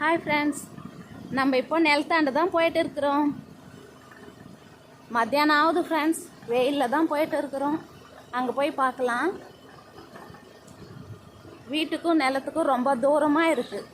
Hi friends நம்ம இப்போ நிலத்தாண்டு தான் போயிட்டு இருக்கிறோம் மத்தியானம் ஆகுது ஃப்ரெண்ட்ஸ் வெயிலில் தான் போயிட்டு இருக்கிறோம் அங்கே போய் பார்க்கலாம். வீட்டுக்கும் நிலத்துக்கும் ரொம்ப தூரமாக இருக்குது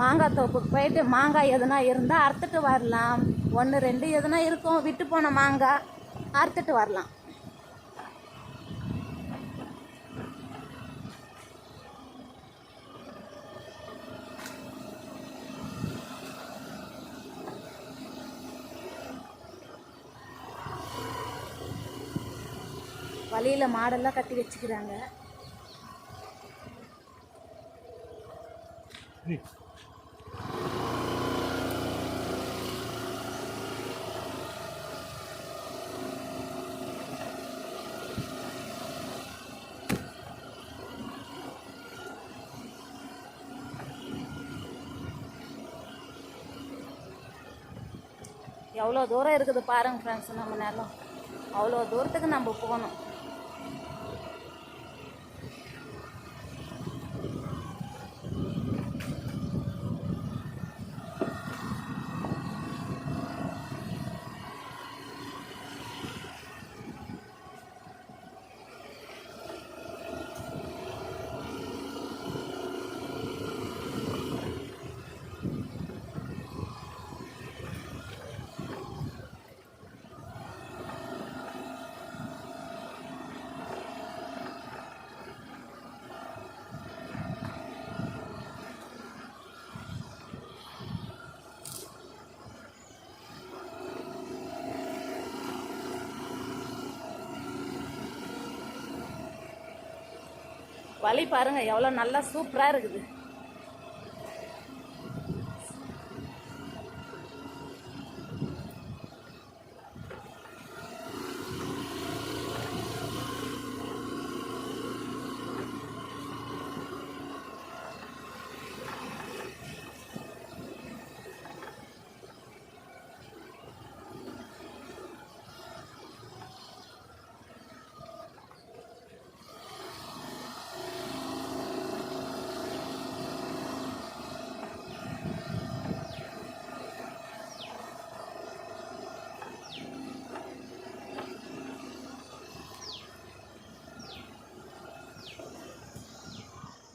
மாங்காய் தோப்புக்கு போயிட்டு மாங்காய் எதுனா இருந்தால் அறுத்துட்டு வரலாம். ஒன்று ரெண்டு எதுனா இருக்கும் விட்டு போன மாங்காய் அறுத்துட்டு வரலாம். வழியில் மாடெல்லாம் கட்டி வச்சுக்கிறாங்க. எவ்வளோ தூரம் இருக்குது பாருங்கள் ஃப்ரெண்ட்ஸ் நம்ம நிலம். அவ்வளோ தூரத்துக்கு நம்ம போகணும். வலி பாருங்க எவ்வளோ நல்லா சூப்பராக இருக்குது.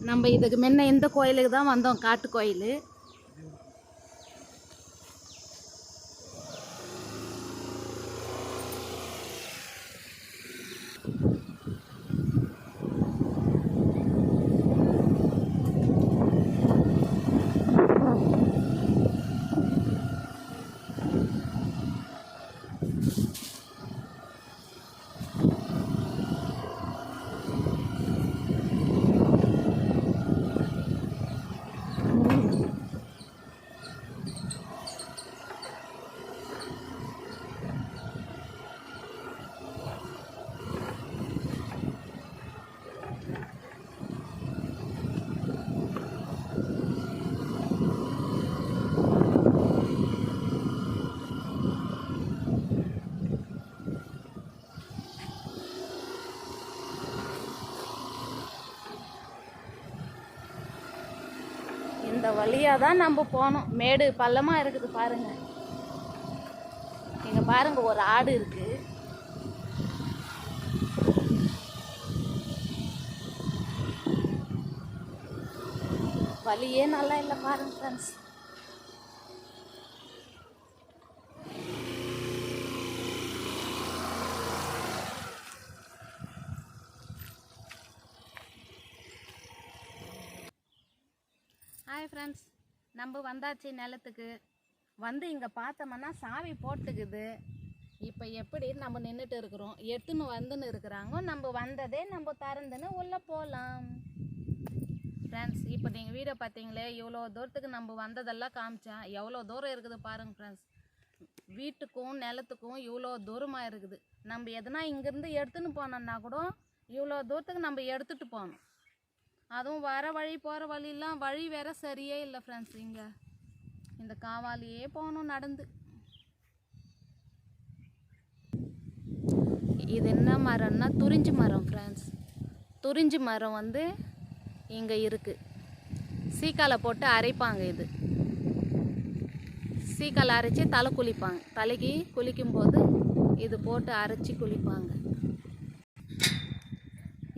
நம்ம இதுக்கு முன்ன இந்த கோயிலுக்கு தான் வந்தோம்? காட்டு கோயில் இந்த வழியாக தான் நம்ம போனோம். மேடு பள்ளமாக இருக்குது பாருங்கள் இங்கே பாருங்கள் ஒரு ஆடு இருக்குது வழியே நல்லா இல்லை பாருங்கள் ஃப்ரெண்ட்ஸ் ஹாய் ஃப்ரெண்ட்ஸ் நம்ம வந்தாச்சு நிலத்துக்கு. வந்து இங்கே பார்த்தோம்னா சாவி போட்டுக்குது. இப்போ எப்படி நம்ம நின்றுட்டு இருக்கிறோம்? எடுத்துன்னு வந்துன்னு இருக்கிறாங்க. நம்ம வந்ததே நம்ம திறந்துன்னு உள்ளே போகலாம் ஃப்ரெண்ட்ஸ் இப்போ நீங்கள் வீடியோ பார்த்தீங்களே இவ்வளோ தூரத்துக்கு நம்ம வந்ததெல்லாம் காமிச்சேன் எவ்வளோ தூரம் இருக்குது பாருங்கள் ஃப்ரெண்ட்ஸ் வீட்டுக்கும் நிலத்துக்கும் இவ்வளோ தூரமாக இருக்குது. நம்ம எதனா இங்கேருந்து எடுத்துன்னு போனோம்னா கூட இவ்வளோ தூரத்துக்கு நம்ம எடுத்துகிட்டு போகணும். அதுவும் வர வழி போகிற வழியெல்லாம் வழி வேற சரியே இல்லை ஃப்ரெண்ட்ஸ் இங்கே இந்த காவாலியே போகணும் நடந்து. இது என்ன மரம்னா துரிஞ்சு மரம் ஃப்ரெண்ட்ஸ் துரிஞ்சு மரம் வந்து இங்கே இருக்குது சீக்காலை போட்டு அரைப்பாங்க இது. சீக்காலை அரைச்சி தலை குளிப்பாங்க. தலைக்கு குளிக்கும்போது இது போட்டு அரைச்சி குளிப்பாங்க.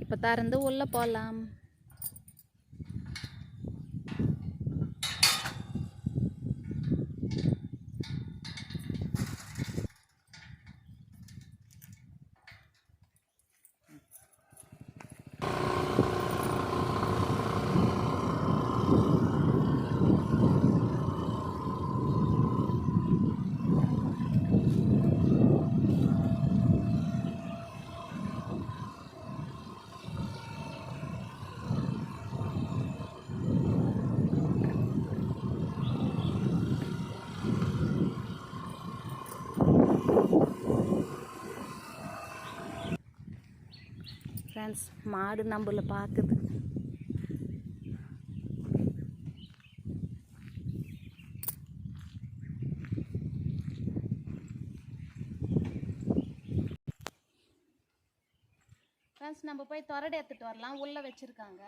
இப்போ திறந்து உள்ளே போகலாம் ஃப்ரெண்ட்ஸ் மாடு நம்மள பார்க்குது ஃப்ரெண்ட்ஸ் நம்ம போய் தொரடு எடுத்துகிட்டு வரலாம். உள்ளே வச்சுருக்காங்க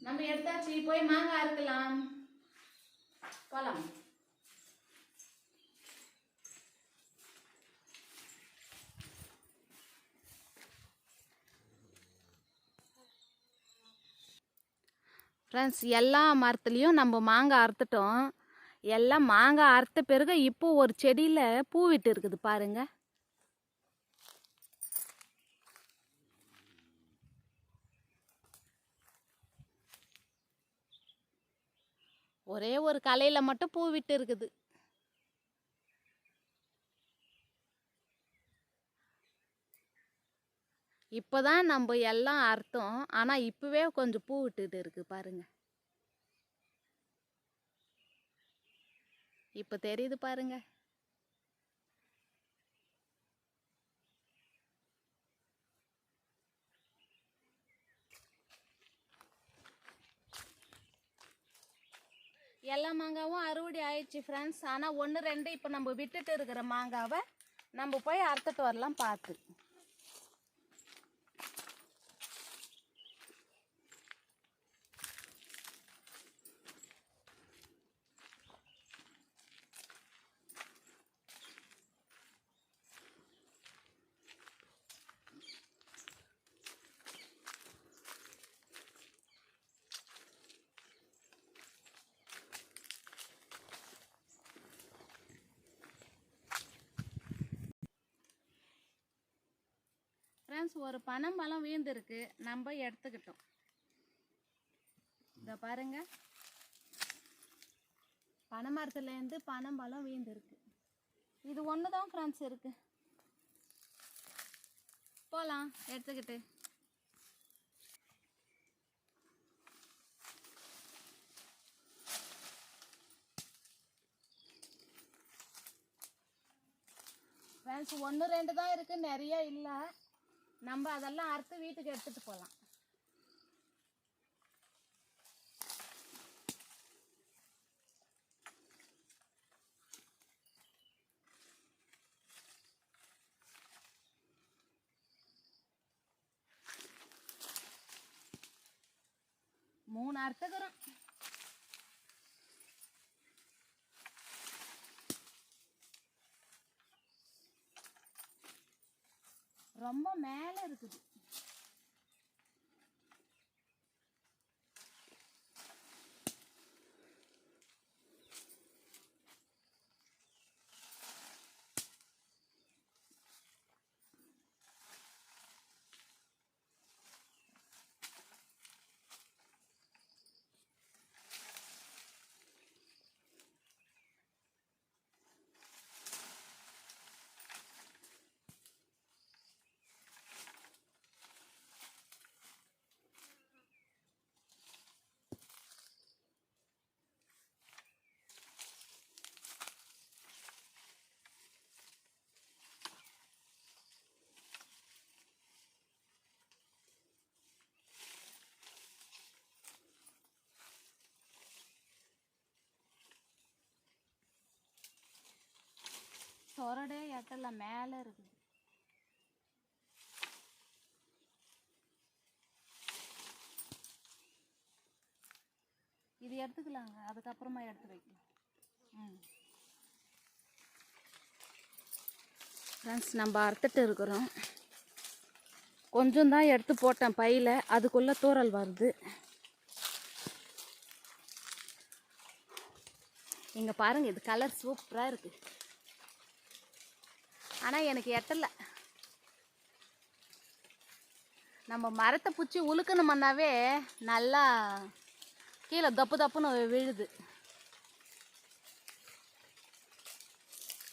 நம்ம எடுத்தாச்சு போய் மாங்காய் அறுக்கலாம் போலாம் ஃப்ரெண்ட்ஸ் எல்லா மரத்துலேயும் நம்ம மாங்காய் அறுத்துட்டோம். எல்லாம் மாங்காய் அறுத்த பிறகு இப்போ ஒரு செடியில் பூ விட்டு இருக்குது பாருங்க. ஒரே ஒரு கலையில் மட்டும் பூ விட்டு இருக்குது. இப்போ தான் நம்ம எல்லாம் அர்த்தம். ஆனால் இப்போவே கொஞ்சம் பூ விட்டுட்டு இருக்குது பாருங்கள் இப்போ தெரியுது பாருங்க. எல்லா மாங்காவும் அறுவடை ஆயிடுச்சு ஃப்ரெண்ட்ஸ் ஆனால் ஒன்று ரெண்டு இப்போ நம்ம விட்டுட்டு இருக்கிற மாங்காவை நம்ம போய் அறுத்துட்டு வரலாம் பார்த்து. ஒரு பனம்பழம் வீழ்ந்துருக்கு. நம்ம எடுத்துக்கிட்டோம். இதை பாருங்க. பனைமரத்துலேருந்து பனம்பழம் வீழ்ந்துருக்கு. இது ஒன்று தான் ஃப்ரெண்ட்ஸ் இருக்கு. போகலாம் எடுத்துக்கிட்டு. ஃப்ரெண்ட்ஸ் ஒன்று ரெண்டு தான் இருக்குது நிறைய இல்லை. நம்ம அதெல்லாம் அறுத்து வீட்டுக்கு எடுத்துகிட்டு போகலாம். மூணு அறுத்துக்கிறோம். ரொம்ப மேலே இருக்குது. சொரடே எட்டல மேலே இருக்குது. இது எடுத்துக்கலாங்க. அதுக்கப்புறமா எடுத்து வைக்கலாம். ம். ஃப்ரெண்ட்ஸ் நம்ம அறுத்துட்டு இருக்கிறோம். கொஞ்சம் தான் எடுத்து போட்டேன் பையில். அதுக்குள்ளே தூறல் வருது. இங்கே பாருங்க இது கலர் சூப்பராக இருக்கு. ஆனால் எனக்கு எட்டலை. நம்ம மரத்தை பிடிச்சி உழுக்கணுமன்னாவே நல்லா கீழே தப்பு தப்புன்னு விழுது.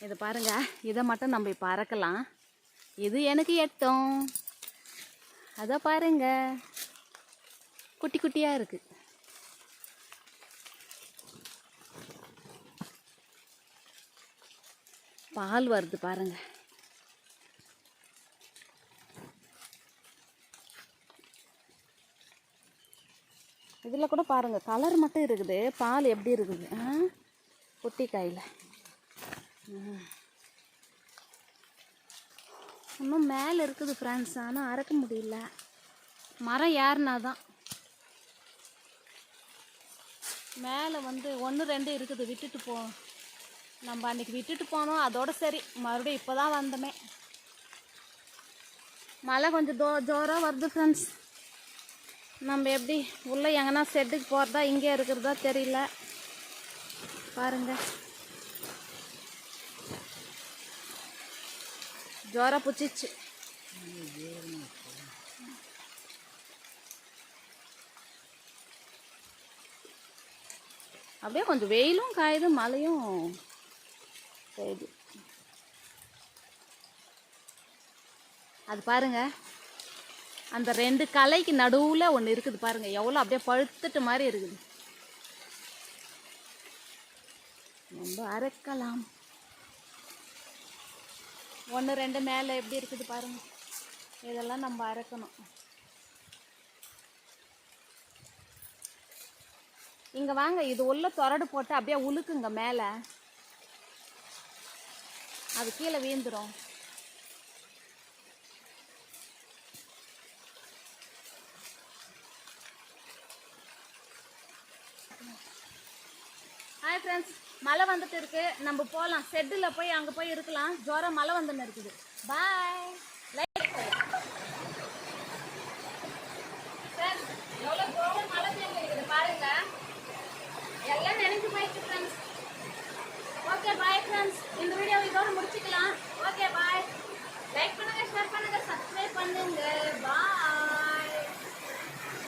இதை பாருங்க. இதை மட்டும் நம்ம இப்போ அறக்கலாம். இது எனக்கு எட்டும். அதை பாருங்க. குட்டி குட்டியாக இருக்குது பால் வருது பாருங்கள் இதில் கூட பாருங்கள் கலர் மட்டும் இருக்குது. பால் எப்படி இருக்குது? ஆ? குட்டி காயில். இன்னும் மேலே இருக்குது ஃப்ரெண்ட்ஸ் ஆனால் அறக்க முடியல. மரம் ஏறினா தான் மேலே வந்து ஒன்று ரெண்டு இருக்குது. விட்டுட்டு போ. நம்ம அன்றைக்கி விட்டுட்டு போனோம். அதோட சரி. மறுபடியும் இப்போ தான் வந்தோமே. மழை கொஞ்சம் தோ ஜோராக வருது ஃப்ரெண்ட்ஸ் நம்ம எப்படி உள்ளே எங்கன்னா செட்டுக்கு போகிறதா இங்கே இருக்கிறதா தெரியல. பாருங்கள் ஜோர பிடிச்சிச்சு. அப்படியே கொஞ்சம் வெயிலும் காயுது மழையும் பெய்யுது. அது பாருங்க. அந்த ரெண்டு கலைக்கு நடுவில் ஒன்று இருக்குது பாருங்க. எவ்வளோ அப்படியே பழுத்துட்டு மாதிரி இருக்குது. நம்ம அரைக்கலாம். ஒன்று ரெண்டு மேலே எப்படி இருக்குது பாருங்க. இதெல்லாம் நம்ம அரைக்கணும். இங்கே வாங்க இது உள்ள தொரடு போட்டு அப்படியே உழுக்குங்க மேலே. அது கீழே வீந்துடும் ஹாய் ஃப்ரெண்ட்ஸ் மழை வந்துட்டு இருக்குது நம்ம போகலாம் செட்டில் போய் அங்கே போய் இருக்கலாம். ஜோரம் மழை வந்துன்னு இருக்குது. பாய்